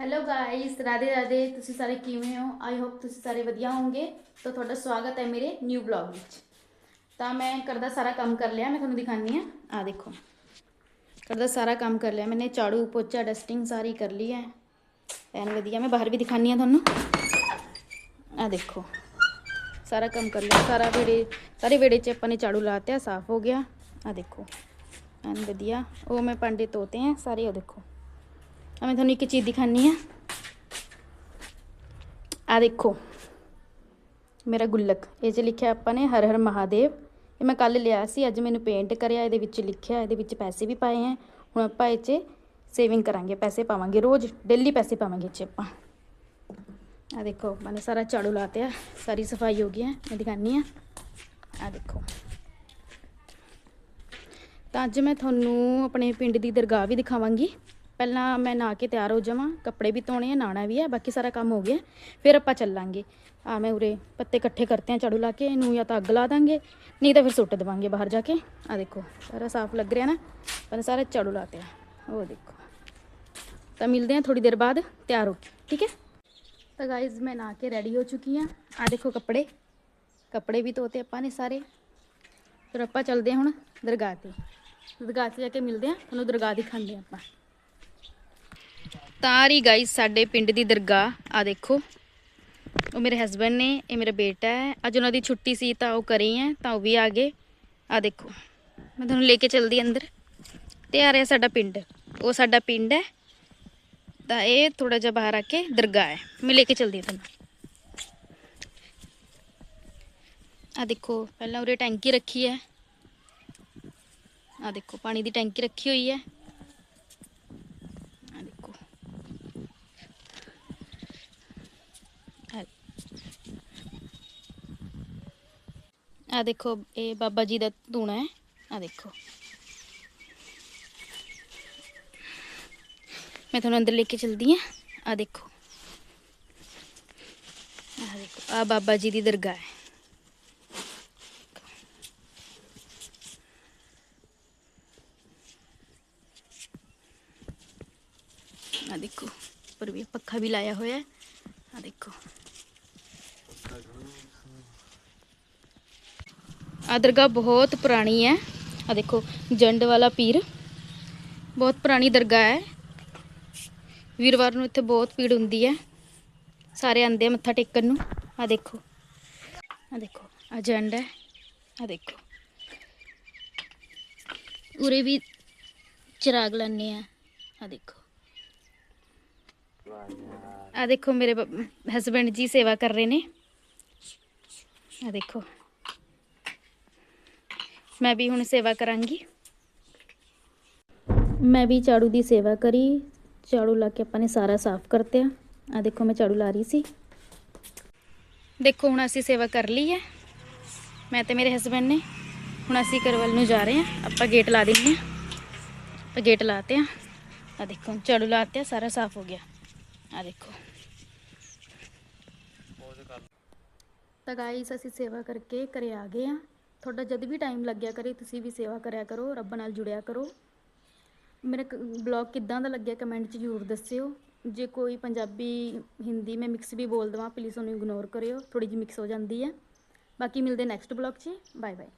Hello guys Radhe Radhe ਤੁਸੀਂ ਸਾਰੇ ਕਿਵੇਂ ਹੋ? ਆਈ ਹੋਪ ਤੁਸੀਂ ਸਾਰੇ ਵਧੀਆ ਹੋਵੋਗੇ। ਤਾਂ ਤੁਹਾਡਾ ਸਵਾਗਤ ਹੈ ਮੇਰੇ ਨਿਊ ਬਲੌਗ ਵਿੱਚ। ਤਾਂ ਮੈਂ ਕਰਦਾ ਸਾਰਾ ਕੰਮ ਕਰ ਲਿਆ, ਮੈਂ ਤੁਹਾਨੂੰ ਦਿਖਾਉਂਦੀ ਆ। ਆ ਦੇਖੋ। ਕਰਦਾ ਸਾਰਾ ਕੰਮ ਕਰ ਲਿਆ, ਮੈਨੇ ਝਾੜੂ, ਪੋਚਾ ਡਸਟਿੰਗ ਸਾਰੀ ਕਰ ਲਈ ਹੈ। ਐਨ ਵਧੀਆ, ਮੈਂ ਬਾਹਰ ਵੀ ਦਿਖਾਉਂਦੀ ਆ ਤੁਹਾਨੂੰ। ਆ ਦੇਖੋ। ਸਾਰਾ ਕੰਮ ਕਰ ਲਿਆ। ਸਾਰਾ ਵੇੜੇ ਸਾਰੇ ਵੇੜੇ 'ਚ ਆਪਾਂ ਨੇ ਝਾੜੂ ਲਾਤਿਆ ਸਾਫ਼ ਹੋ ਗਿਆ। ਆ ਦੇਖੋ। ਐਨ ਵਧੀਆ। ਉਹ ਮੈਂ ਭਾਂਡੇ ਧੋਤੇ ਆ, ਸਾਰੇ ਉਹ ਦੇਖੋ। ਆ ਮੈਂ ਤੁਹਾਨੂੰ ਇੱਕ ਚੀਜ਼ ਦਿਖਾਨੀ ਆ। ਆ ਦੇਖੋ। ਮੇਰਾ ਗੁੱਲਕ। ਇਹ 'ਚ ਲਿਖਿਆ ਆਪਾਂ ਨੇ ਹਰ ਹਰ ਮਹਾਦੇਵ। ਇਹ ਮੈਂ ਕੱਲ ਲਿਆ ਸੀ, ਅੱਜ ਮੈਨੂੰ ਪੇਂਟ ਕਰਿਆ, ਇਹਦੇ ਵਿੱਚ ਲਿਖਿਆ, ਇਹਦੇ ਵਿੱਚ ਪੈਸੇ ਵੀ ਪਾਏ ਹੈ। ਹੁਣ ਆਪਾਂ ਇਹ 'ਚ ਸੇਵਿੰਗ ਕਰਾਂਗੇ, ਪੈਸੇ ਪਾਵਾਂਗੇ ਰੋਜ਼ ਡੇਲੀ ਪੈਸੇ ਪਾਵਾਂਗੇ ਇਹ 'ਚ ਆਪਾਂ। ਆ ਦੇਖੋ, ਮੈਨੇ ਸਾਰਾ ਝਾੜੂ ਲਾਤਿਆ ਸਾਰੀ ਸਫ਼ਾਈ ਹੋ ਗਈ ਹੈ, ਮੈਂ ਦਿਖਾਨੀ ਆ। ਆ ਦੇਖੋ। ਤਾਂ ਅੱਜ ਮੈਂ ਤੁਹਾਨੂੰ ਆਪਣੇ ਪਿੰਡ ਦੀ ਦਰਗਾਹ ਵੀ ਦਿਖਾਵਾਂਗੀ। ਪਹਿਲਾਂ ਮੈਂ ਨਹਾ ਕੇ ਤਿਆਰ ਹੋ ਜਾਵਾਂ, ਕੱਪੜੇ ਵੀ ਧੋਣੇ ਆ ਨਾਣਾ ਵੀ ਹੈ ਬਾਕੀ ਸਾਰਾ ਕੰਮ ਹੋ ਗਿਆ। ਫਿਰ ਆਪਾਂ ਚੱਲਾਂਗੇ। ਆ ਮੈਂ ਉਰੇ ਪੱਤੇ ਇਕੱਠੇ ਕਰਤੇ ਆ, ਝਾੜੂ ਲਾ ਕੇ, ਇਹਨੂੰ ਜਾਂ ਤਾਂ ਅੱਗ ਲਾ ਦਾਂਗੇ, ਨਹੀਂ ਤਾਂ ਫਿਰ ਸੁੱਟ ਦੇਵਾਂਗੇ ਬਾਹਰ ਜਾ ਕੇ। ਆ ਦੇਖੋ, ਸਾਰਾ ਸਾਫ਼ ਲੱਗ ਰਿਹਾ ਨਾ ਪਰ ਸਾਰੇ ਝਾੜੂ ਲਾਤੇ ਆ। ਉਹ ਦੇਖੋ। ਤਾਂ ਮਿਲਦੇ ਆ ਥੋੜੀ ਦੇਰ ਬਾਅਦ, ਤਿਆਰ ਹੋ ਕੇ, ਠੀਕ ਹੈ? ਤਾਂ ਗਾਇਜ਼ ਮੈਂ ਨਾ ਕੇ ਰੈਡੀ ਹੋ ਚੁੱਕੀ ਆ। ਆ ਦੇਖੋ ਕੱਪੜੇ। ਕੱਪੜੇ ਵੀ ਧੋਤੇ ਆਪਾਂ ਨੇ ਸਾਰੇ। ਫਿਰ ਆਪਾਂ ਚੱਲਦੇ ਹਾਂ ਹੁਣ ਦਰਗਾਹ ਤੇ। ਦਰਗਾਹ ਤੇ ਜਾ ਕੇ ਮਿਲਦੇ ਆ ਤੁਹਾਨੂੰ ਦਰਗਾਹ ਦਿਖਾਉਂਦੇ ਹਾਂ ਆਪਾਂ। ਤਾਰੀ ਗਾਈ ਸਾਡੇ ਪਿੰਡ ਦੀ ਦਰਗਾਹ। ਆ ਦੇਖੋ। ਉਹ ਮੇਰੇ ਹਸਬੰਡ ਨੇ, ਇਹ ਮੇਰਾ ਬੇਟਾ ਹੈ। ਅੱਜ ਉਹਨਾਂ ਦੀ ਛੁੱਟੀ ਸੀ ਤਾਂ ਉਹ ਕਰੀ ਹੈ ਤਾਂ ਉਹ ਵੀ ਆ ਗਏ। ਆ ਦੇਖੋ। ਮੈਂ ਤੁਹਾਨੂੰ ਲੈ ਕੇ ਚਲਦੀ ਅੰਦਰ। ਤੇ ਆ ਰਿਹਾ ਸਾਡਾ ਪਿੰਡ। ਉਹ ਸਾਡਾ ਪਿੰਡ ਹੈ। ਤਾਂ ਇਹ ਥੋੜਾ ਜਿਹਾ ਬਾਹਰ ਆ ਕੇ ਦਰਗਾਹ ਹੈ। ਮੈਂ ਲੈ ਕੇ ਚਲਦੀ ਹਾਂ ਤੁਹਾਨੂੰ। ਆ ਦੇਖੋ, ਪਹਿਲਾਂ ਉਰੇ ਟੈਂਕੀ ਰੱਖੀ ਹੈ। ਆ ਦੇਖੋ, ਪਾਣੀ ਦੀ ਟੈਂਕੀ ਰੱਖੀ ਹੋਈ ਹੈ ਆ ਦੇਖੋ ਆ ਦੇਖੋ ਇਹ ਬਾਬਾ ਜੀ ਦਾ ਧੂਣਾ ਹੈ ਆ ਦੇਖੋ ਮੈਂ ਤੁਹਾਨੂੰ ਅੰਦਰ ਲੈ ਕੇ ਚਲਦੀ ਆ ਆ ਦੇਖੋ ਆ ਦੇਖੋ ਆ ਬਾਬਾ ਜੀ ਦੀ ਦਰਗਾਹ ਹੈ ਆ ਦੇਖੋ ਉੱਪਰ ਵੀ ਪੱਖਾ ਵੀ ਲਾਇਆ ਹੋਇਆ ਹੈ ਆ ਦੇਖੋ ਆ ਦਰਗਾਹ ਬਹੁਤ ਪੁਰਾਣੀ ਹੈ। ਆ ਦੇਖੋ, ਜੰਡ ਵਾਲਾ ਪੀਰ। ਬਹੁਤ ਪੁਰਾਣੀ ਦਰਗਾਹ ਹੈ। ਵੀਰਵਾਰ ਨੂੰ ਇੱਥੇ ਬਹੁਤ ਭੀੜ ਹੁੰਦੀ ਹੈ। ਸਾਰੇ ਆਂਦੇ ਆ ਮੱਥਾ ਟੇਕਣ ਨੂੰ। ਆ ਦੇਖੋ। ਆ ਦੇਖੋ ਆ ਜੰਡ ਹੈ। ਆ ਦੇਖੋ। ਉਰੇ ਵੀ ਚਿਰਾਗ ਲਾਣੇ ਆ। ਆ ਦੇਖੋ। ਆ ਦੇਖੋ, ਮੇਰੇ ਹਸਬੰਡ ਜੀ ਸੇਵਾ ਕਰ ਰਹੇ ਨੇ। ਆ ਦੇਖੋ। ਮੈਂ ਵੀ ਹੁਣ ਸੇਵਾ ਕਰਾਂਗੀ। ਮੈਂ ਵੀ ਝਾੜੂ ਦੀ ਸੇਵਾ ਕਰੀ। ਝਾੜੂ ਲਾ ਕੇ ਆਪਾਂ ਨੇ ਸਾਰਾ ਸਾਫ਼ ਕਰਤੇ ਆ ਦੇਖੋ ਮੈਂ ਝਾੜੂ ਲਾ ਰਹੀ ਸੀ। ਦੇਖੋ ਹੁਣ ਅਸੀਂ ਸੇਵਾ ਕਰ ਲਈ ਹੈ। ਮੈਂ ਤੇ ਮੇਰੇ ਹਸਬੰਡ ਨੇ ਹੁਣ ਅਸੀਂ ਘਰ ਵੱਲ ਨੂੰ ਜਾ ਰਹੇ ਹਾਂ। ਆਪਾਂ ਗੇਟ ਲਾ ਦਿੰਦੇ ਹਾਂ। ਆਪਾਂ ਗੇਟ ਲਾਤੇ ਆ ਆ ਦੇਖੋ ਝਾੜੂ ਲਾਤੇ ਆ ਸਾਰਾ ਸਾਫ਼ ਹੋ ਗਿਆ। ਆ ਦੇਖੋ। ਤਾਂ ਗਾਈਸ ਅਸੀਂ ਸੇਵਾ ਕਰਕੇ ਘਰੇ ਆ ਗਏ ਆ ਤੁਹਾਡਾ ਜਦ ਵੀ ਟਾਈਮ ਲੱਗਿਆ ਕਰੇ, ਤੁਸੀਂ ਵੀ ਸੇਵਾ ਕਰਿਆ ਕਰੋ, ਰੱਬ ਨਾਲ ਜੁੜਿਆ ਕਰੋ। ਮੇਰਾ ਬਲੌਗ ਕਿੱਦਾਂ ਦਾ ਲੱਗਿਆ ਕਮੈਂਟ 'ਚ ਜ਼ਰੂਰ ਦੱਸਿਓ। ਜੇ ਕੋਈ ਪੰਜਾਬੀ, ਹਿੰਦੀ ਮੈਂ ਮਿਕਸ ਵੀ ਬੋਲ ਦਵਾਂ ਪਲੀਜ਼ ਉਹਨੂੰ ਇਗਨੋਰ ਕਰਿਓ ਥੋੜੀ ਜਿਹੀ ਮਿਕਸ ਹੋ ਜਾਂਦੀ ਹੈ। ਬਾਕੀ ਮਿਲਦੇ ਨੈਕਸਟ ਬਲੌਗ 'ਚ। Bye bye